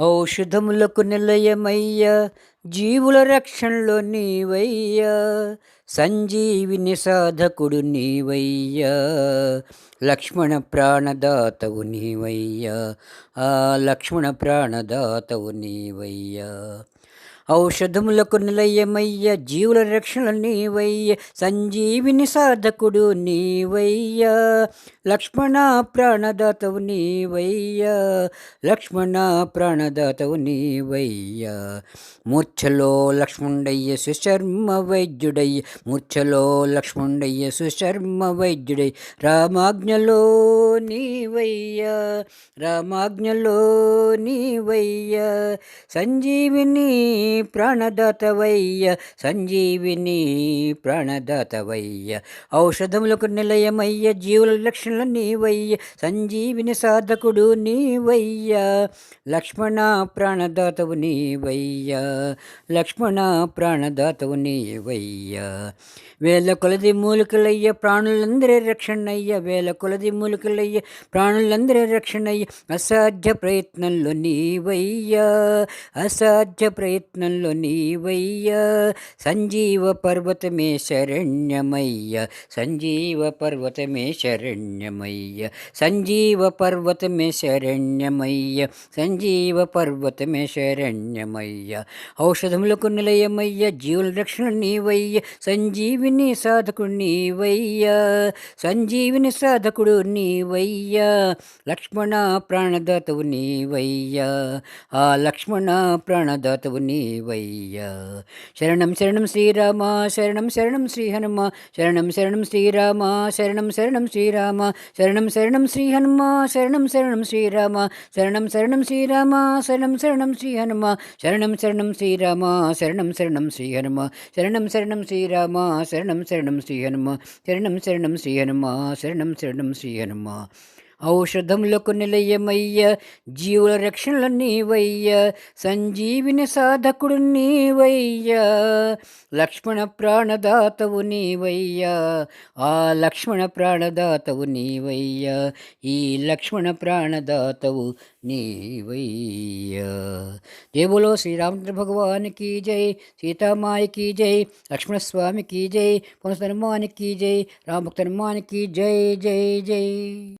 ఔషధములకు నిలయమయ్య. జీవుల రక్షణలో నీవయ్యా. సంజీవిని సాధకుడు నీవయ్యా. లక్ష్మణ ప్రాణదాతవు నీవయ్యా. ఆ లక్ష్మణ ప్రాణదాతవు నీవయ్యా. ఔషధములకు నిలయమయ్య. జీవుల రక్షణ నీవయ్య. సంజీవిని సాధకుడు నీవయ్య. లక్ష్మణ ప్రాణదాతవు నీవయ్య. లక్ష్మణ ప్రాణదాతవు నీవయ్యా. మూర్ఛలో లక్ష్మణయ్య సుశర్మ వైద్యుడయ్య మూర్ఛలో లక్ష్మణయ్య సుశర్మ వైద్యుడై. రామాజ్ఞలో నీవయ్యా రామాజ్ఞలో నీవయ్యా సంజీవిని ప్రాణదాతవయ్య సంజీవిని ప్రాణదాతవయ్య. ఔషధములకు నిలయమయ్య జీవుల లక్షణలు నీవయ్య సంజీవిని సాధకుడు నీవయ్య లక్ష్మణ ప్రాణదాతవు నీవయ్యా. లక్ష్మణ ప్రాణదాతవు నీవయ్యా. వేల కొలది మూలికలయ్య ప్రాణులందరే రక్షణయ్య. వేల కొలది మూలికలయ్య ప్రాణులందరే రక్షణయ్య. అసాధ్య ప్రయత్నంలో నీవయ్యా. అసాధ్య ప్రయత్నంలో నీవయ్యా. సంజీవ పర్వతమే శరణ్యమయ్య. సంజీవ పర్వతమే శరణ్యమయ్య. సంజీవ పర్వతమే శరణ్యమయ్య. సంజీవ పర్వతమే శరణ్యమయ్య. ఔ ఔషధములకు నిలయమయ్య జీవుల రక్షణ నీవయ్య సంజీవిని సాధకుడు నీవయ్య సంజీవిని సాధకుడు నీవయ్య లక్ష్మణ ప్రాణదాతవు నీవయ్య ఆ లక్ష్మణ ప్రాణదాతవు నీవయ్య శరణం శరణం శ్రీరామ శరణం శరణం శ్రీ హనుమ శరణం శరణం శ్రీరామ శరణం శరణం శ్రీరామ శరణం శరణం శ్రీ హనుమ శరణం శరణం శ్రీరామ శరణం శరణం శ్రీరామ శరణం శరణం శ్రీ హనుమ శరణం శరణం శ్రీరామ. శరణం శరణం శ్రీ హనుమ శరణం శరణం శ్రీరామ శరణం శరణం శ్రీ హనుమ శరణం శరణం శ్రీ హనుమ శరణం శరణం శ్రీ హనుమ ఔషధములకు నిలయమయ్య జీవుల రక్షణలు నీవయ్య సంజీవిని సాధకుడు నీవయ్య లక్ష్మణ ప్రాణదాతవు నీవయ్యా ఆ లక్ష్మణ ప్రాణదాతవు నీవయ్యా ఈ లక్ష్మణ ప్రాణదాతవు నీవయ్యా. దేవులో శ్రీరామచంద్ర భగవానికి జై సీతామాయకి జై లక్ష్మణస్వామికి జై పునః జై రామభక్తన్మానికి జై జై జై.